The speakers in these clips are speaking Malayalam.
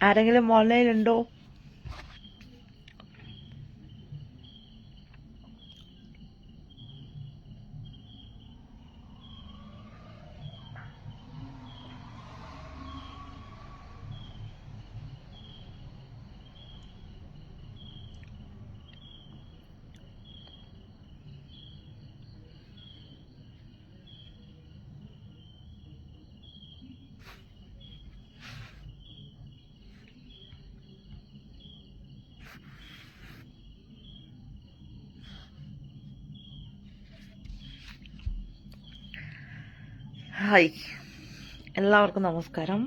ആരെങ്കിലും ഓൺലൈനിലുണ്ടോ ഹായ്. എല്ലാവർക്കും നമസ്കാരം.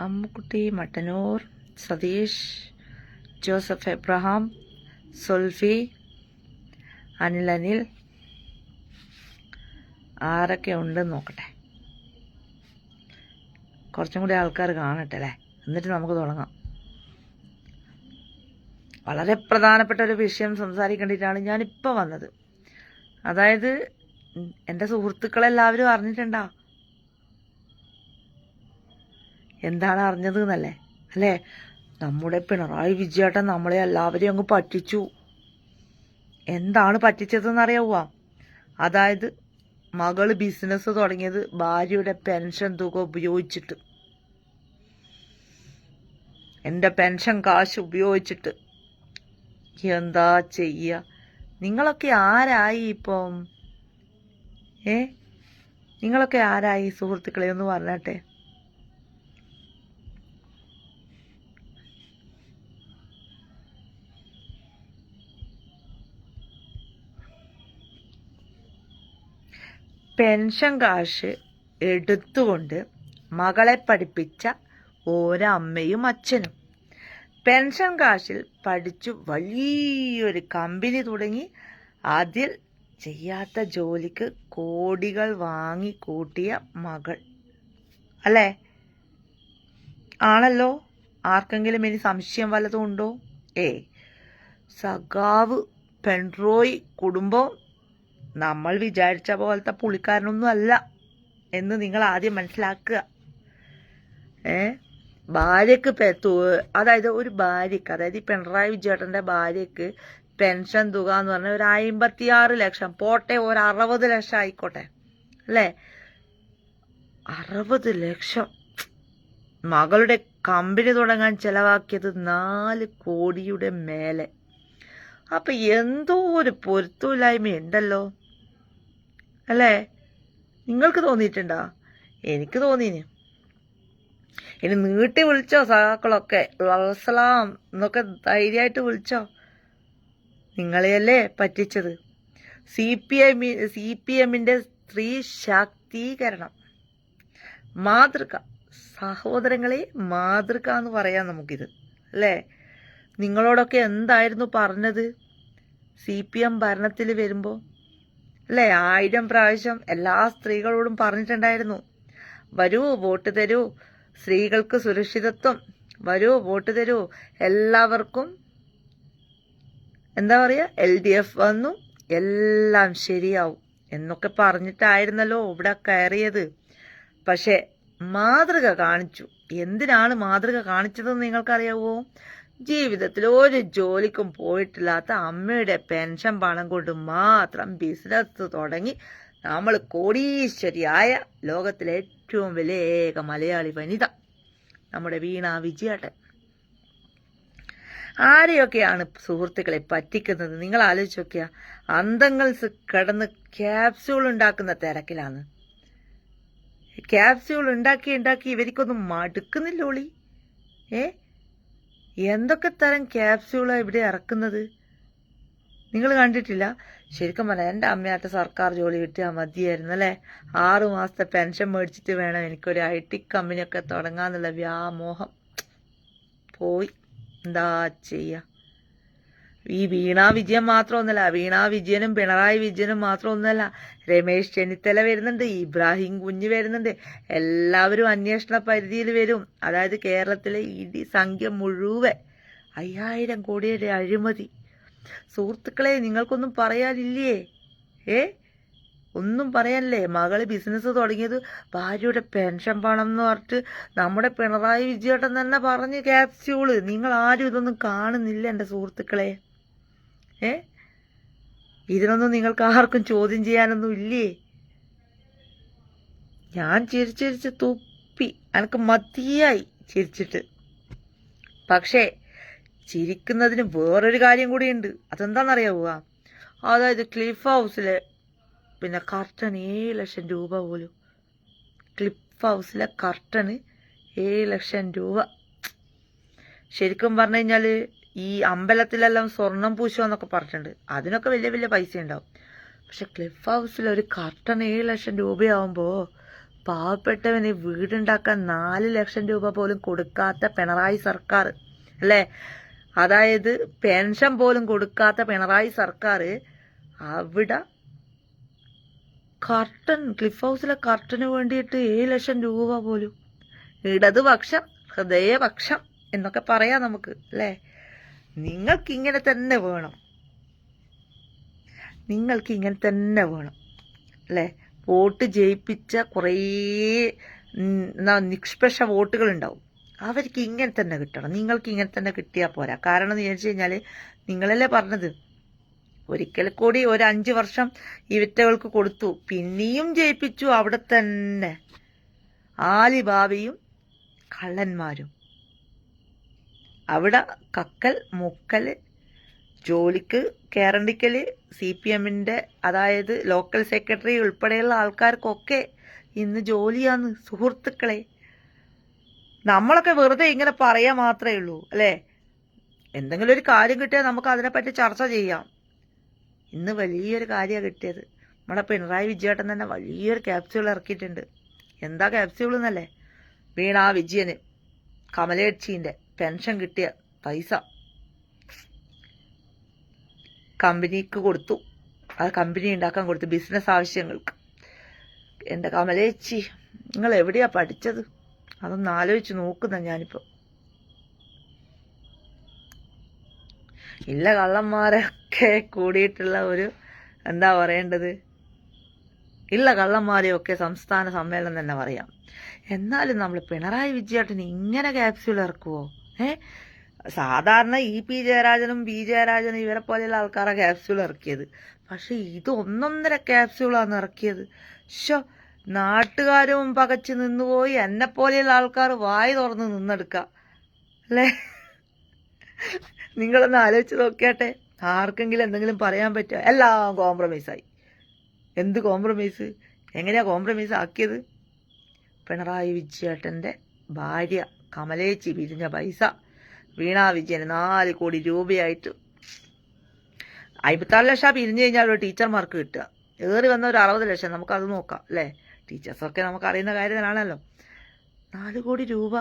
Ammukutty Mattannur Satheesh Joseph Abraham Sulfi Anil Anil. ആരൊക്കെ ഉണ്ടെന്ന് നോക്കട്ടെ. കുറച്ചും കൂടി ആൾക്കാർ കാണട്ടെ അല്ലേ? എന്നിട്ട് നമുക്ക് തുടങ്ങാം. വളരെ പ്രധാനപ്പെട്ട ഒരു വിഷയം സംസാരിക്കേണ്ടിയിട്ടാണ് ഞാനിപ്പോൾ വന്നത്. അതായത് എന്റെ സുഹൃത്തുക്കളെല്ലാവരും അറിഞ്ഞിട്ടുണ്ടോ? എന്താണ് അറിഞ്ഞത് എന്നല്ലേ? അല്ലേ? നമ്മുടെ പിണറായി വിജയേട്ടൻ നമ്മളെ എല്ലാവരെയും അങ്ങ് പറ്റിച്ചു. എന്താണ് പറ്റിച്ചതെന്ന് അറിയാവുക അതായത് മകൾ ബിസിനസ് തുടങ്ങിയത് ഭാര്യയുടെ പെൻഷൻ തുക ഉപയോഗിച്ചിട്ട്. എന്റെ പെൻഷൻ കാശ് ഉപയോഗിച്ചിട്ട്. എന്താ ചെയ്യ? നിങ്ങളൊക്കെ ആരായി ഇപ്പം? ഏ? നിങ്ങളൊക്കെ ആരായി സുഹൃത്തുക്കളെ? ഒന്ന് പറഞ്ഞാട്ടെ. പെൻഷൻ കാശ് എടുത്തുകൊണ്ട് മകളെ പഠിപ്പിച്ച ഒരമ്മയും അച്ഛനും. പെൻഷൻ കാശിൽ പഠിച്ചു വലിയൊരു കമ്പനി തുടങ്ങി. അതിൽ ചെയ്യാത്ത ജോലിക്ക് കോടികൾ വാങ്ങി കൂട്ടിയ മകൾ. അല്ലേ? ആണല്ലോ? ആർക്കെങ്കിലും ഇനി സംശയം വല്ലതും ഉണ്ടോ? ഏ സഖാവ് പെൺറോയ് കുടുംബം നമ്മൾ വിചാരിച്ച പോലത്തെ പുള്ളിക്കാരനൊന്നും അല്ല എന്ന് നിങ്ങൾ ആദ്യം മനസ്സിലാക്കുക. ഏ ഭാര്യക്ക് അതായത് ഒരു ഭാര്യക്ക് അതായത് ഈ പിണറായി വിജയേട്ടന്റെ ഭാര്യക്ക് പെൻഷൻ തുക എന്ന് പറഞ്ഞാൽ ഒരു അമ്പത്തിയാറ് ലക്ഷം. പോട്ടെ ഒരു അറുപത് ലക്ഷം ആയിക്കോട്ടെ. അല്ലേ? അറുപത് ലക്ഷം. മകളുടെ കമ്പനി തുടങ്ങാൻ ചെലവാക്കിയത് നാല് കോടിയുടെ മേലെ. അപ്പൊ എന്തോ ഒരു പൊരുത്തമില്ലായ്മ ഉണ്ടല്ലോ. അല്ലേ? നിങ്ങൾക്ക് തോന്നിയിട്ടുണ്ടോ? എനിക്ക് തോന്നീന് ഇനി നീട്ടി വിളിച്ചോ സഹാക്കളൊക്കെ അസലാം എന്നൊക്കെ ധൈര്യമായിട്ട് വിളിച്ചോ. നിങ്ങളെയല്ലേ പറ്റിച്ചത്? C P M C P എമ്മിന്റെ സ്ത്രീ ശാക്തീകരണം. മാതൃക. സഹോദരങ്ങളെ മാതൃക എന്ന് പറയാം നമുക്കിത്. അല്ലേ? നിങ്ങളോടൊക്കെ എന്തായിരുന്നു പറഞ്ഞത്? സി പി എം ഭരണത്തിൽ വരുമ്പോൾ അല്ലേ? ആയിരം പ്രാവശ്യം എല്ലാ സ്ത്രീകളോടും പറഞ്ഞിട്ടുണ്ടായിരുന്നു. വരൂ വോട്ട് തരൂ. സ്ത്രീകൾക്ക് സുരക്ഷിതത്വം. വരൂ വോട്ട് തരൂ. എല്ലാവർക്കും എന്താ പറയുക എൽ ഡി എഫ് വന്നു. എല്ലാം ശരിയാവും. എന്നൊക്കെ പറഞ്ഞിട്ടായിരുന്നല്ലോ ഇവിടെ കയറിയത്. പക്ഷേ മാതൃക കാണിച്ചു. എന്തിനാണ് മാതൃക കാണിച്ചതെന്ന് നിങ്ങൾക്കറിയാവോ? ജീവിതത്തിൽ ഒരു ജോലിക്കും പോയിട്ടില്ലാത്ത അമ്മയുടെ പെൻഷൻ പണം കൊണ്ട് മാത്രം ബിസിനസ് തുടങ്ങി നമ്മൾ കോടീശ്വരിയായ ലോകത്തിലെ ഏറ്റവും വലിയ മലയാളി വനിത നമ്മുടെ വീണ വിജയട്ടെ ആരെയൊക്കെയാണ് സുഹൃത്തുക്കളെ പറ്റിക്കുന്നത്? നിങ്ങൾ ആലോചിച്ച് നോക്കിയ അന്തങ്ങൾ കിടന്ന് ക്യാപ്സ്യൂൾ ഉണ്ടാക്കുന്ന തിരക്കിലാണ്. ക്യാപ്സ്യൂൾ ഉണ്ടാക്കി ഉണ്ടാക്കി ഇവർക്കൊന്നും മടുക്കുന്നില്ല ഒളി. ഏ? എന്തൊക്കെ തരം ക്യാപ്സ്യൂളാണ് ഇവിടെ ഇറക്കുന്നത്? നിങ്ങൾ കണ്ടിട്ടില്ല? ശരിക്കും പറഞ്ഞാൽ എന്റെ അമ്മയായിട്ട് സർക്കാർ ജോലി കിട്ടിയാൽ മതിയായിരുന്നു അല്ലേ? ആറു മാസത്തെ പെൻഷൻ മേടിച്ചിട്ട് വേണം എനിക്കൊരു ഐ ടി കമ്പനിയൊക്കെ തുടങ്ങാന്നുള്ള വ്യാമോഹം. പോയി. എന്താ ചെയ്യുക ഈ വീണ വിജയൻ മാത്രമൊന്നുമല്ല വീണ വിജയനും പിണറായി വിജയനും മാത്രമൊന്നുമല്ല രമേശ് ചെന്നിത്തല വരുന്നുണ്ട് ഇബ്രാഹിം കുഞ്ഞ് വരുന്നുണ്ട് എല്ലാവരും അന്വേഷണ പരിധിയിൽ വരും. അതായത് കേരളത്തിലെ ഇടി സംഖ്യ മുഴുവൻ അയ്യായിരം കോടിയുടെ അഴിമതി. സുഹൃത്തുക്കളെ നിങ്ങൾക്കൊന്നും പറയാനില്ലേ? ഏ? ഒന്നും പറയാനില്ലേ? മകൾ ബിസിനസ് തുടങ്ങിയത് ഭാര്യയുടെ പെൻഷൻ പണം എന്ന് പറഞ്ഞിട്ട് നമ്മുടെ പിണറായി വിജയേട്ടൻ തന്നെ പറഞ്ഞ് ക്യാപ്സ്യൂൾ നിങ്ങൾ ആരും ഇതൊന്നും കാണുന്നില്ല എന്റെ സുഹൃത്തുക്കളെ. ഏ? ഇതിനൊന്നും നിങ്ങൾക്ക് ആർക്കും ചോദ്യം ചെയ്യാനൊന്നും ഇല്ലേ? ഞാൻ ചിരിച്ചിരിച്ച് തുപ്പി എനിക്ക് മതിയായി ചിരിച്ചിട്ട്. പക്ഷേ ചിരിക്കുന്നതിന് വേറൊരു കാര്യം കൂടിയുണ്ട്. അതെന്താണെന്നറിയാവുക അതായത് ക്ലിഫ് ഹൗസിലെ പിന്നെ കർട്ടൺ ഏഴ് ലക്ഷം രൂപ പോലും. ക്ലിഫ് ഹൗസിലെ കർട്ടന് ഏഴ് ലക്ഷം രൂപ. ശരിക്കും പറഞ്ഞു കഴിഞ്ഞാൽ ഈ അമ്പലത്തിലെല്ലാം സ്വർണം പൂശുമെന്നൊക്കെ പറഞ്ഞിട്ടുണ്ട്. അതിനൊക്കെ വലിയ വലിയ പൈസ ഉണ്ടാവും പക്ഷെ ക്ലിഫ് ഹൗസിൽ ഒരു കർട്ടൺ ഏഴ് ലക്ഷം രൂപയാവുമ്പോൾ പാവപ്പെട്ടവന് വീടുണ്ടാക്കാൻ നാല് ലക്ഷം രൂപ പോലും കൊടുക്കാത്ത പിണറായി സർക്കാർ അല്ലേ? അതായത് പെൻഷൻ പോലും കൊടുക്കാത്ത പിണറായി സർക്കാർ അവിടെ കർട്ടൻ ക്ലിഫ് ഹൗസിലെ കർട്ടന് വേണ്ടിയിട്ട് ഏഴ് ലക്ഷം രൂപ പോലും. ഇടതുപക്ഷം ഹൃദയപക്ഷം എന്നൊക്കെ പറയാം നമുക്ക് അല്ലേ? നിങ്ങൾക്ക് ഇങ്ങനെ തന്നെ വേണം. നിങ്ങൾക്ക് ഇങ്ങനെ തന്നെ വേണം അല്ലേ? വോട്ട് ജയിപ്പിച്ച കുറേ നിഷ്പക്ഷ വോട്ടുകൾ ഉണ്ടാവും അവർക്ക് ഇങ്ങനെ തന്നെ കിട്ടണം. നിങ്ങൾക്ക് ഇങ്ങനെ തന്നെ കിട്ടിയാൽ പോരാ. കാരണം എന്ന് ചോദിച്ചു കഴിഞ്ഞാൽ നിങ്ങളല്ലേ പറഞ്ഞത്? ഒരിക്കൽ കൂടി ഒരു അഞ്ച് വർഷം ഇവറ്റകൾക്ക് കൊടുത്തു. പിന്നെയും ജയിപ്പിച്ചു അവിടെ തന്നെ. ആലിബാബയും കള്ളന്മാരും. അവിടെ കക്കൽ മുക്കൽ ജോലിക്ക് കയറണ്ടിക്കൽ സി പി എമ്മിന്റെ അതായത് ലോക്കൽ സെക്രട്ടറി ഉൾപ്പെടെയുള്ള ആൾക്കാർക്കൊക്കെ ഇന്ന് ജോലിയാന്ന് സുഹൃത്തുക്കളെ നമ്മളൊക്കെ വെറുതെ ഇങ്ങനെ പറയാ മാത്രമേ ഉള്ളൂ അല്ലേ? എന്തെങ്കിലും ഒരു കാര്യം കിട്ടിയാൽ നമുക്ക് അതിനെപ്പറ്റി ചർച്ച ചെയ്യാം. ഇന്ന് വലിയൊരു കാര്യമാണ് കിട്ടിയത്. നമ്മുടെ പിണറായി വിജയേട്ടൻ തന്നെ വലിയൊരു ക്യാപ്സ്യൂൾ ഇറക്കിയിട്ടുണ്ട്. എന്താ ക്യാപ്സ്യൂൾ എന്നല്ലേ? വീണ വിജയന് കമലേച്ചീന്റെ പെൻഷൻ കിട്ടിയ പൈസ. കമ്പനിക്ക് കൊടുത്തു. ആ കമ്പനി ഉണ്ടാക്കാൻ കൊടുത്തു ബിസിനസ് ആവശ്യങ്ങൾക്ക്. എന്റെ കമലേച്ചി നിങ്ങൾ എവിടെയാ പഠിച്ചത്? അതൊന്ന് ആലോചിച്ച് നോക്കുന്ന ഞാനിപ്പോൾ ഇല്ല കള്ളന്മാരൊക്കെ കൂടിയിട്ടുള്ള ഒരു എന്താ പറയേണ്ടത്? ഇല്ല കള്ളന്മാരെയൊക്കെ സംസ്ഥാന സമ്മേളനം തന്നെ പറയാം. എന്നാലും നമ്മൾ പിണറായി വിജയേട്ടന് ഇങ്ങനെ ക്യാപ്സ്യൂൾ ഇറക്കുവോ? ഏ? സാധാരണ ഇ പി ജയരാജനും ബി ജയരാജനും ഇവരെ പോലെയുള്ള ആൾക്കാരെ ക്യാപ്സ്യൂൾ ഇറക്കിയത്. പക്ഷെ ഇത് ഒന്നൊന്നര ക്യാപ്സ്യൂളാണ് ഇറക്കിയത്. ഷോ നാട്ടുകാരും പകച്ചു നിന്നുപോയി. എന്നെ പോലെയുള്ള ആൾക്കാർ വായി തുറന്ന് നിന്നെടുക്ക. അല്ലേ? നിങ്ങളൊന്ന് ആലോചിച്ച് നോക്കിയാട്ടെ. ആർക്കെങ്കിലും എന്തെങ്കിലും പറയാൻ പറ്റുമോ? എല്ലാം കോംപ്രമൈസായി എന്ത് കോംപ്രമൈസ് എങ്ങനെയാ കോംപ്രമൈസ് ആക്കിയത്? പിണറായി വിജയേട്ടന്റെ ഭാര്യ കമലേച്ചി പിരിഞ്ഞ പൈസ. വീണാ വിജയന് നാല് കോടി രൂപയായിട്ട്. അമ്പത്താറ് ലക്ഷം പിരിഞ്ഞു കഴിഞ്ഞാൽ ഒരു ടീച്ചർമാർക്ക് കിട്ടുക. ഏറി വന്ന ഒരു അറുപത് ലക്ഷം. നമുക്കത് നോക്കാം. അല്ലേ? ടീച്ചേഴ്സൊക്കെ നമുക്ക് അറിയുന്ന കാര്യത്തിലാണല്ലോ നാല് കോടി രൂപ.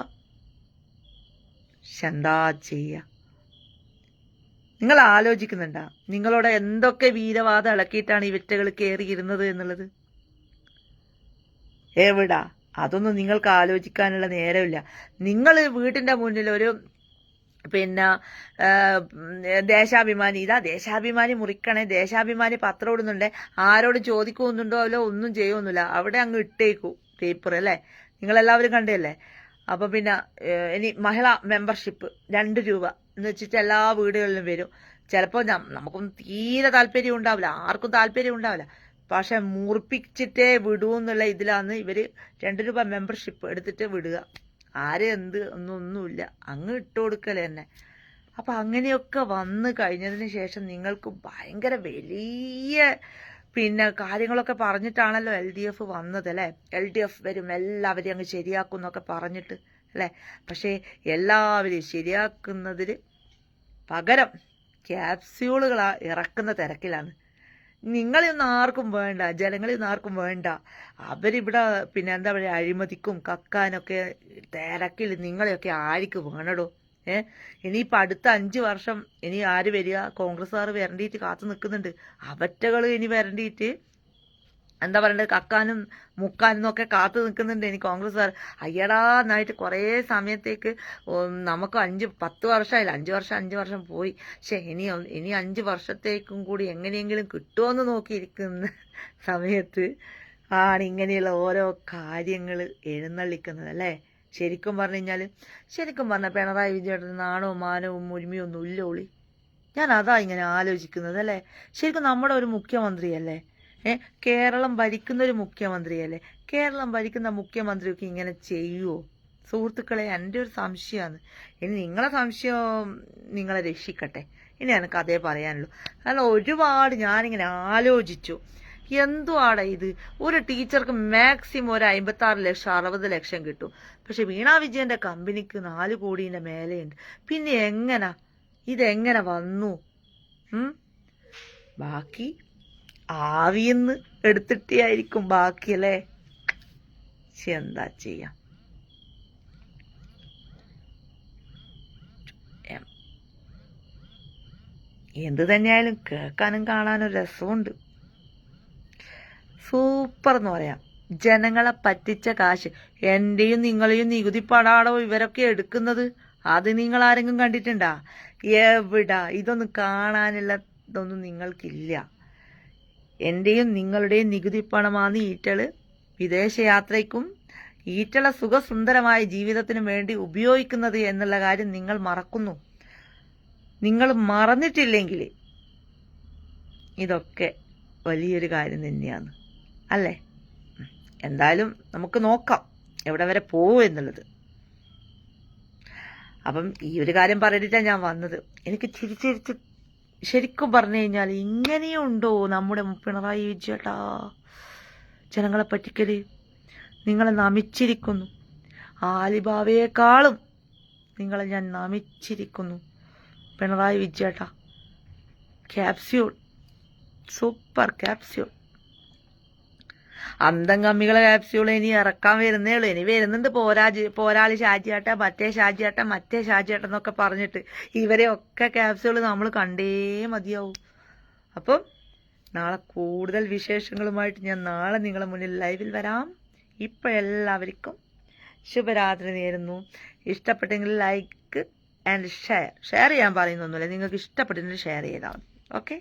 ശന്താ ചെയ്യുക നിങ്ങൾ ആലോചിക്കുന്നുണ്ടാ നിങ്ങളോട് എന്തൊക്കെ വീരവാദം ഇളക്കിയിട്ടാണ് ഈ വിറ്റകൾ കയറിയിരുന്നത് എന്നുള്ളത്? എവിടാ? അതൊന്നും നിങ്ങൾക്ക് ആലോചിക്കാനുള്ള നേരമില്ല. നിങ്ങൾ വീട്ടിന്റെ മുന്നിൽ ഒരു പിന്നെ ദേശാഭിമാനി. ഇതാ ദേശാഭിമാനി മുറിക്കണേ. ദേശാഭിമാനി പത്രം ഇടുന്നുണ്ടേ. ആരോട് ചോദിക്കുന്നുണ്ടോ അല്ലോ ഒന്നും ചെയ്യൊന്നുമില്ല അവിടെ അങ്ങ് ഇട്ടേക്കൂ പേപ്പർ അല്ലേ? നിങ്ങളെല്ലാവരും കണ്ടല്ലേ അപ്പൊ പിന്നെ ഇനി മഹിളാ മെമ്പർഷിപ്പ് രണ്ട് രൂപ എന്ന് വെച്ചിട്ട് എല്ലാ വീടുകളിലും വരും. ചിലപ്പോൾ നമുക്കൊന്നും തീരെ താല്പര്യം ഉണ്ടാവില്ല. ആർക്കും താല്പര്യം ഉണ്ടാവില്ല. പക്ഷെ മുറിപ്പിച്ചിട്ടേ വിടൂ എന്നുള്ള ഇതിലാണ് ഇവർ രണ്ട് രൂപ മെമ്പർഷിപ്പ് എടുത്തിട്ട് വിടുക. ആരെ എന്ത് ഒന്നൊന്നുമില്ല അങ്ങ് ഇട്ട് കൊടുക്കൽ തന്നെ. അപ്പൊ അങ്ങനെയൊക്കെ വന്നു കഴിഞ്ഞതിന് ശേഷം നിങ്ങൾക്ക് ഭയങ്കര വലിയ പിന്നെ കാര്യങ്ങളൊക്കെ പറഞ്ഞിട്ടാണല്ലോ എൽ ഡി എഫ് വന്നത് അല്ലേ? എൽ ഡി എഫ് വരും എല്ലാവരെയും അങ്ങ് ശരിയാക്കും എന്നൊക്കെ പറഞ്ഞിട്ട് അല്ലേ? പക്ഷേ എല്ലാവരെയും ശരിയാക്കുന്നതിന് പകരം ക്യാപ്സ്യൂളുകളാ ഇറക്കുന്ന തിരക്കിലാണ്. നിങ്ങളെയൊന്നും ആർക്കും വേണ്ട ജനങ്ങളെയൊന്നും ആർക്കും വേണ്ട. അവരിവിടെ പിന്നെ എന്താ പറയുക അഴിമതിക്കും കക്കാനൊക്കെ തിരക്കിൽ നിങ്ങളെയൊക്കെ ആർക്ക് വേണടോ? ഏ? ഇനിയിപ്പോൾ അടുത്ത അഞ്ച് വർഷം ഇനി ആര് വരിക? കോൺഗ്രസ്സുകാർ വരണ്ടിയിട്ട് കാത്തു നിൽക്കുന്നുണ്ട്. അവറ്റകൾ ഇനി വരണ്ടിയിട്ട് എന്താ പറയണ്ടത്? കക്കാനും മുക്കാനും ഒക്കെ കാത്തു നിൽക്കുന്നുണ്ട് എനിക്ക് കോൺഗ്രസ്സുകാർ അയ്യടാ എന്നായിട്ട് കുറേ സമയത്തേക്ക് നമുക്ക് അഞ്ച് പത്ത് വർഷമായില്ല? അഞ്ച് വർഷം അഞ്ച് വർഷം പോയി. പക്ഷെ ഇനി ഇനി അഞ്ച് വർഷത്തേക്കും കൂടി എങ്ങനെയെങ്കിലും കിട്ടുമോയെന്ന് നോക്കിയിരിക്കുന്ന സമയത്ത് ആണ് ഇങ്ങനെയുള്ള ഓരോ കാര്യങ്ങൾ എഴുന്നള്ളിക്കുന്നത് അല്ലേ? ശരിക്കും പറഞ്ഞു കഴിഞ്ഞാൽ ശരിക്കും പറഞ്ഞ പിണറായി വിജയുടെ നാണവും മാനവും ഒരുമയൊന്നും ഇല്ല ഒളി ഞാൻ അതാ ഇങ്ങനെ ആലോചിക്കുന്നത് അല്ലേ? ശരിക്കും നമ്മുടെ ഒരു മുഖ്യമന്ത്രിയല്ലേ? കേരളം ഭരിക്കുന്ന ഒരു മുഖ്യമന്ത്രിയല്ലേ? കേരളം ഭരിക്കുന്ന മുഖ്യമന്ത്രിയൊക്കെ ഇങ്ങനെ ചെയ്യുമോ സുഹൃത്തുക്കളെ എന്റെ ഒരു സംശയമാണ്. ഇനി നിങ്ങളെ സംശയം നിങ്ങളെ രക്ഷിക്കട്ടെ. ഇനി എനിക്ക് അതേ പറയാനുള്ളൂ. കാരണം ഒരുപാട് ഞാനിങ്ങനെ ആലോചിച്ചു. എന്തുവാടാ ഇത്? ഒരു ടീച്ചർക്ക് മാക്സിമം ഒരു അമ്പത്താറ് ലക്ഷം അറുപത് ലക്ഷം കിട്ടും. പക്ഷെ വീണ വിജയന്റെ കമ്പനിക്ക് നാല് കോടീന്റെ മേലെയുണ്ട്. പിന്നെ എങ്ങനെ? ഇതെങ്ങനെ വന്നു? ബാക്കി ആവിയെന്ന് എടുത്തിട്ടായിരിക്കും ബാക്കിയല്ലേ? എന്താ ചെയ്യാം? എന്ത് തന്നെയായാലും കേൾക്കാനും കാണാനും രസമുണ്ട്. സൂപ്പർ എന്ന് പറയാം. ജനങ്ങളെ പറ്റിച്ച കാശ്. എന്റെയും നിങ്ങളെയും നികുതി പടാടോ ഇവരൊക്കെ എടുക്കുന്നത്? അത് നിങ്ങൾ ആരെങ്കിലും കണ്ടിട്ടുണ്ടാ? എവിടാ? ഇതൊന്നും കാണാനുള്ള ഇതൊന്നും നിങ്ങൾക്കില്ല. എന്റെയും നിങ്ങളുടെയും നികുതി പണമാണ് ഈറ്റൾ. വിദേശയാത്രയ്ക്കും ഈറ്റള സുഖസുന്ദരമായ ജീവിതത്തിനും വേണ്ടി ഉപയോഗിക്കുന്നത് എന്നുള്ള കാര്യം നിങ്ങൾ മറക്കുന്നു. നിങ്ങൾ മറന്നിട്ടില്ലെങ്കിൽ ഇതൊക്കെ വലിയൊരു കാര്യം തന്നെയാണ്. അല്ലേ? എന്തായാലും നമുക്ക് നോക്കാം എവിടെ വരെ പോകും എന്നുള്ളത്. അപ്പം ഈ ഒരു കാര്യം പറഞ്ഞിട്ടാണ് ഞാൻ വന്നത്. എനിക്ക് ചിരിച്ചിരിച്ച് ശരിക്കും പറഞ്ഞു കഴിഞ്ഞാൽ ഇങ്ങനെയുണ്ടോ നമ്മുടെ പിണറായി വിജയേട്ടാ? ജനങ്ങളെ പറ്റിക്കൽ നിങ്ങളെ നമിച്ചിരിക്കുന്നു. ആലിബാവയെക്കാളും നിങ്ങളെ ഞാൻ നമിച്ചിരിക്കുന്നു. പിണറായി വിജയട്ടാ ക്യാപ്സ്യൂൾ സൂപ്പർ ക്യാപ്സ്യൂൾ. അന്തം കമ്മികളെ ക്യാപ്സ്യൂൾ ഇനി ഇറക്കാൻ വരുന്നേ ഉള്ളൂ. ഇനി വരുന്നുണ്ട് പോരാജി പോരാളി ഷാജിയാട്ട മറ്റേ ഷാജിയാട്ട മറ്റേ ഷാജിയാട്ട എന്നൊക്കെ പറഞ്ഞിട്ട് ഇവരെ ഒക്കെ ക്യാപ്സ്യൂൾ നമ്മൾ കണ്ടേ മതിയാവും. അപ്പം നാളെ കൂടുതൽ വിശേഷങ്ങളുമായിട്ട് ഞാൻ നാളെ നിങ്ങളെ മുന്നിൽ ലൈവിൽ വരാം. ഇപ്പോഴെല്ലാവർക്കും ശുഭരാത്രി നേരുന്നു. ഇഷ്ടപ്പെട്ടെങ്കിൽ ലൈക്ക് ആൻഡ് ഷെയർ ഷെയർ ചെയ്യാൻ പറയുന്നൊന്നുമില്ല. നിങ്ങൾക്ക് ഇഷ്ടപ്പെട്ടെങ്കിൽ ഷെയർ ചെയ്താൽ ഓക്കെ